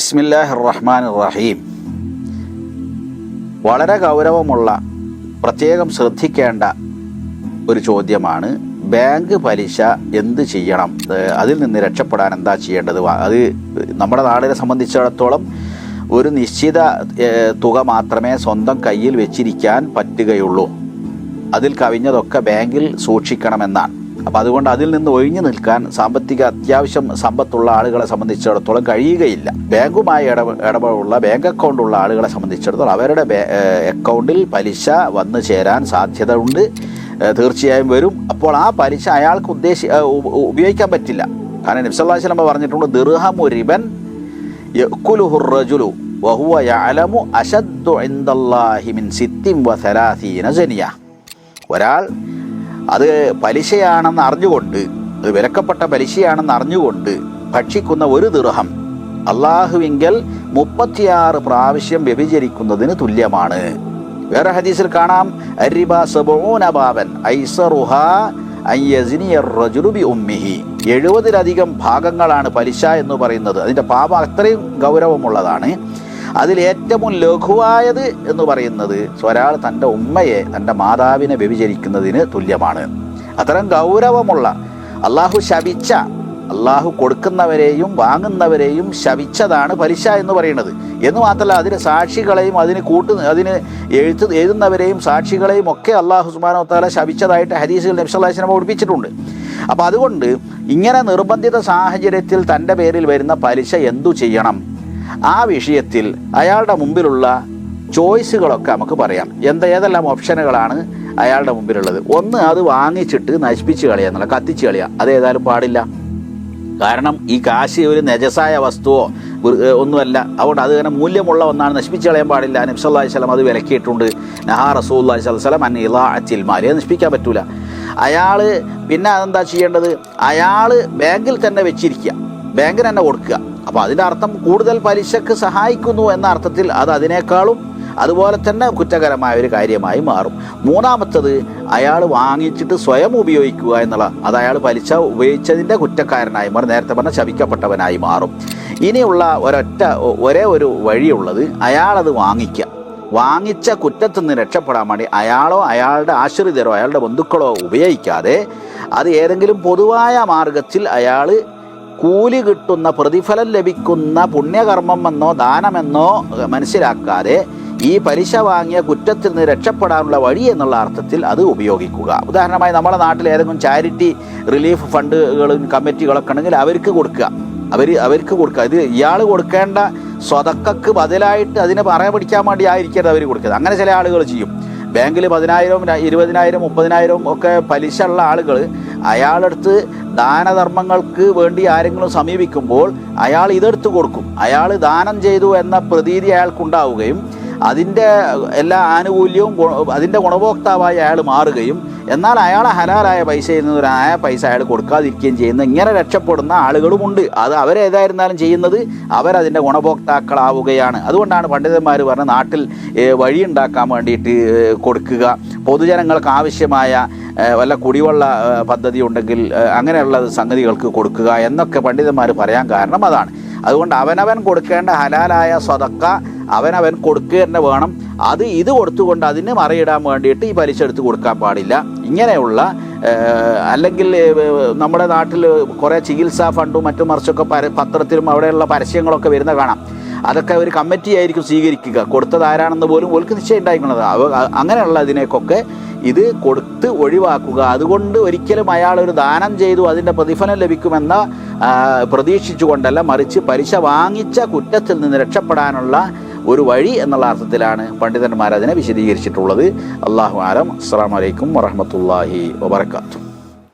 ബിസ്മില്ലാഹി റഹ്മാൻ റഹീം വളരെ ഗൗരവമുള്ള പ്രത്യേകം ശ്രദ്ധിക്കേണ്ട ഒരു ചോദ്യമാണ് ബാങ്ക് പലിശ എന്ത് ചെയ്യണം? അതിൽ നിന്ന് രക്ഷപ്പെടാൻ എന്താ ചെയ്യേണ്ടത്? അത് നമ്മുടെ നാടിനെ സംബന്ധിച്ചിടത്തോളം ഒരു നിശ്ചിത തുക മാത്രമേ സ്വന്തം കയ്യിൽ വെച്ചിരിക്കാൻ പറ്റുകയുള്ളൂ. അതിൽ കവിഞ്ഞതൊക്കെ ബാങ്കിൽ സൂക്ഷിക്കണമെന്നാണ്. അപ്പോൾ അതുകൊണ്ട് അതിൽ നിന്ന് ഒഴിഞ്ഞു നിൽക്കാൻ സാമ്പത്തിക അത്യാവശ്യം സമ്പത്തുള്ള ആളുകളെ സംബന്ധിച്ചിടത്തോളം കഴിയുകയില്ല. ബാങ്കുമായി ഇട ഇടപെടുള്ള ബാങ്ക് അക്കൗണ്ടുള്ള ആളുകളെ സംബന്ധിച്ചിടത്തോളം അവരുടെ അക്കൗണ്ടിൽ പലിശ വന്നു ചേരാൻ സാധ്യത ഉണ്ട് തീർച്ചയായും വരും. അപ്പോൾ ആ പലിശ അയാൾക്ക് ഉദ്ദേശി ഉപയോഗിക്കാൻ പറ്റില്ല. കാരണം നബ്സല്ലാ സ്വലമ പറഞ്ഞിട്ടുണ്ട് ദിർഹമു റിബൻ യക്കുലുഹുറജുലു വഹുവ യഅലമു അശദ്ദു ഇൻദല്ലാഹി മിൻ സിത്തിം വസലാസീന ജനിയ ഒരാൾ അത് പലിശയാണെന്ന് അറിഞ്ഞുകൊണ്ട് അത് വിലക്കപ്പെട്ട പലിശയാണെന്ന് അറിഞ്ഞുകൊണ്ട് ഭക്ഷിക്കുന്ന ഒരു ദിർഹം അള്ളാഹുവിങ്കൽ മുപ്പത്തിയാറ് പ്രാവശ്യം വ്യഭിചരിക്കുന്നതിന് തുല്യമാണ്. വേറെ ഹദീസിൽ കാണാം ബാബൻ എഴുപതിലധികം ഭാഗങ്ങളാണ് പലിശ എന്ന് പറയുന്നത്. അതിന്റെ പാപം അത്രയും ഗൗരവമുള്ളതാണ്. അതിൽ ഏറ്റവും ലഘുവായത് എന്ന് പറയുന്നത് ഒരാൾ തന്റെ ഉമ്മയെ തന്റെ മാതാവിനെ വ്യഭിചരിക്കുന്നതിന് തുല്യമാണ്. അത്തരം ഗൗരവമുള്ള അള്ളാഹു ശപിച്ച അള്ളാഹു കൊടുക്കുന്നവരെയും വാങ്ങുന്നവരെയും ശവിച്ചതാണ് പലിശ എന്ന് പറയുന്നത്. എന്ന് മാത്രമല്ല അതിന് സാക്ഷികളെയും അതിന് കൂട്ട് അതിന് എഴുത്ത് എഴുതുന്നവരെയും സാക്ഷികളെയും ഒക്കെ അള്ളാഹു സുബാനോ താല ശവിച്ചതായിട്ട് ഹദീസുകൾ നബ്സല്ലാസിനെ പഠിപ്പിച്ചിട്ടുണ്ട്. അപ്പോൾ അതുകൊണ്ട് ഇങ്ങനെ നിർബന്ധിത സാഹചര്യത്തിൽ തന്റെ പേരിൽ വരുന്ന പലിശ എന്തു ചെയ്യണം? ആ വിഷയത്തിൽ അയാളുടെ മുമ്പിലുള്ള ചോയ്സുകളൊക്കെ നമുക്ക് പറയാം. എന്താ ഏതെല്ലാം ഓപ്ഷനുകളാണ് അയാളുടെ മുമ്പിലുള്ളത്? ഒന്ന് അത് വാങ്ങിച്ചിട്ട് നശിപ്പിച്ച് കളയുക എന്നുള്ള കത്തിച്ച് കളയുക. അത് ഏതായാലും പാടില്ല. കാരണം ഈ കാശ് ഒരു നജസായ വസ്തുവോ ഒന്നുമല്ല. അതുകൊണ്ട് അത് തന്നെ മൂല്യമുള്ള ഒന്നാണ്. നശിപ്പിച്ച് കളയാൻ പാടില്ല. നബ്സല്ലാഹി സ്വലം അത് വിലക്കിയിട്ടുണ്ട്. നഹാ റസൂല്ലാഹി സ്വലം അന്ന മാലി. അച്ചിൽമാരെ നശിപ്പിക്കാൻ പറ്റൂല. അയാൾ പിന്നെ അതെന്താ ചെയ്യേണ്ടത്? അയാൾ ബാങ്കിൽ തന്നെ വെച്ചിരിക്കുക. ബാങ്കിന് തന്നെ കൊടുക്കുക. അപ്പോൾ അതിന്റെ അർത്ഥം കൂടുതൽ പലിശക്ക് സഹായിക്കുന്നു എന്ന അർത്ഥത്തിൽ അത് അതിനേക്കാളും അതുപോലെ തന്നെ കുറ്റകരമായ ഒരു കാര്യമായി മാറും. മൂന്നാമത്തത് അയാൾ വാങ്ങിച്ചിട്ട് സ്വയം ഉപയോഗിക്കുക എന്നുള്ള അത് അയാൾ പലിശ ഉപയോഗിച്ചതിന്റെ കുറ്റക്കാരനായി മാറും നേരത്തെ പറഞ്ഞ ശവിക്കപ്പെട്ടവനായി മാറും. ഇനിയുള്ള ഒരൊറ്റ ഒരേ ഒരു വഴിയുള്ളത് അയാളത് വാങ്ങിക്കുക. വാങ്ങിച്ച കുറ്റത്തിൽ നിന്ന് രക്ഷപ്പെടാൻ വേണ്ടി അയാളോ അയാളുടെ ആശ്രിതരോ അയാളുടെ ബന്ധുക്കളോ ഉപയോഗിക്കാതെ അത് ഏതെങ്കിലും പൊതുവായ മാർഗത്തിൽ അയാൾ കൂലി കിട്ടുന്ന പ്രതിഫലം ലഭിക്കുന്ന പുണ്യകർമ്മം എന്നോ ദാനമെന്നോ മനസ്സിലാക്കാതെ ഈ പലിശ വാങ്ങിയ കുറ്റത്തിൽ നിന്ന് രക്ഷപ്പെടാനുള്ള വഴി എന്നുള്ള അർത്ഥത്തിൽ അത് ഉപയോഗിക്കുക. ഉദാഹരണമായി നമ്മുടെ നാട്ടിൽ ഏതെങ്കിലും ചാരിറ്റി റിലീഫ് ഫണ്ടുകളും കമ്മിറ്റികളൊക്കെ ഉണ്ടെങ്കിൽ അവർക്ക് കൊടുക്കുക. അവർ അവർക്ക് കൊടുക്കുക. ഇത് ഇയാൾ കൊടുക്കേണ്ട സ്വതക്കക്ക് ബദലായിട്ട് അതിനെ പറയാൻ പിടിക്കാൻ വേണ്ടി ആയിരിക്കരുത് അവർ കൊടുക്കുന്നത് അങ്ങനെ ചില ആളുകൾ ചെയ്യും. ബാങ്കിൽ പതിനായിരവും ര- ഇരുപതിനായിരം മുപ്പതിനായിരം ഒക്കെ പലിശ ഉള്ള ആളുകൾ അയാളടുത്ത് ദാനധർമ്മങ്ങൾക്ക് വേണ്ടി ആരെങ്കിലും സമീപിക്കുമ്പോൾ അയാൾ ഇതെടുത്ത് കൊടുക്കും. അയാൾ ദാനം ചെയ്തു എന്ന പ്രതീതി അയാൾക്കുണ്ടാവുകയും അതിന്റെ എല്ലാ ആനുകൂല്യവും അതിന്റെ ഗുണഭോക്താവായി അയാൾ മാറുകയും എന്നാൽ അയാളെ ഹലാലായ പൈസയിൽ നിന്ന് ഒരു ആയ പൈസ അയാൾ കൊടുക്കാതിരിക്കുകയും ചെയ്യുന്ന ഇങ്ങനെ രക്ഷപ്പെടുന്ന ആളുകളുമുണ്ട്. അത് അവരേതായിരുന്നാലും ചെയ്യുന്നത് അവരതിന്റെ ഗുണഭോക്താക്കളാവുകയാണ്. അതുകൊണ്ടാണ് പണ്ഡിതന്മാർ പറഞ്ഞ നാട്ടിൽ വഴിയുണ്ടാക്കാൻ വേണ്ടിയിട്ട് കൊടുക്കുക. പൊതുജനങ്ങൾക്ക് ആവശ്യമായ വല്ല കുടിവെള്ള പദ്ധതി ഉണ്ടെങ്കിൽ അങ്ങനെയുള്ള സംഗതികൾക്ക് കൊടുക്കുക എന്നൊക്കെ പണ്ഡിതന്മാർ പറയാൻ കാരണം അതാണ്. അതുകൊണ്ട് അവനവൻ കൊടുക്കേണ്ട ഹലാലായ സ്വതക്ക അവനവൻ കൊടുക്കുക തന്നെ വേണം. അത് ഇത് കൊടുത്തുകൊണ്ട് അതിന് മറിയിടാൻ വേണ്ടിയിട്ട് ഈ പലിശ എടുത്ത് കൊടുക്കാൻ പാടില്ല. ഇങ്ങനെയുള്ള അല്ലെങ്കിൽ നമ്മുടെ നാട്ടിൽ കുറേ ചികിത്സാ ഫണ്ടും മറ്റും മറിച്ചൊക്കെ പത്രത്തിലും അവിടെയുള്ള പരസ്യങ്ങളൊക്കെ വരുന്ന കാണാം. അതൊക്കെ ഒരു കമ്മിറ്റി ആയിരിക്കും സ്വീകരിക്കുക. കൊടുത്തത് ആരാണെന്ന് പോലും ഓർക്ക് നിശ്ചയം അ- അങ്ങനെയുള്ള ഇതിനേക്കൊക്കെ ഇത് കൊടുത്ത് ഒഴിവാക്കുക. അതുകൊണ്ട് ഒരിക്കലും അയാൾ ഒരു ദാനം ചെയ്തു അതിന്റെ പ്രതിഫലം ലഭിക്കുമെന്ന പ്രതീക്ഷിച്ചുകൊണ്ടല്ല മറിച്ച് പലിശ വാങ്ങിച്ച കുറ്റത്തിൽ നിന്ന് രക്ഷപ്പെടാനുള്ള ഒരു വഴി എന്നുള്ള അർത്ഥത്തിലാണ് പണ്ഡിതന്മാർ അതിനെ വിശദീകരിച്ചിട്ടുള്ളത്. അള്ളാഹു ആലം. അസ്സാം വലൈക്കും വറഹമത്തല്ലാഹി വബർക്കാത്തു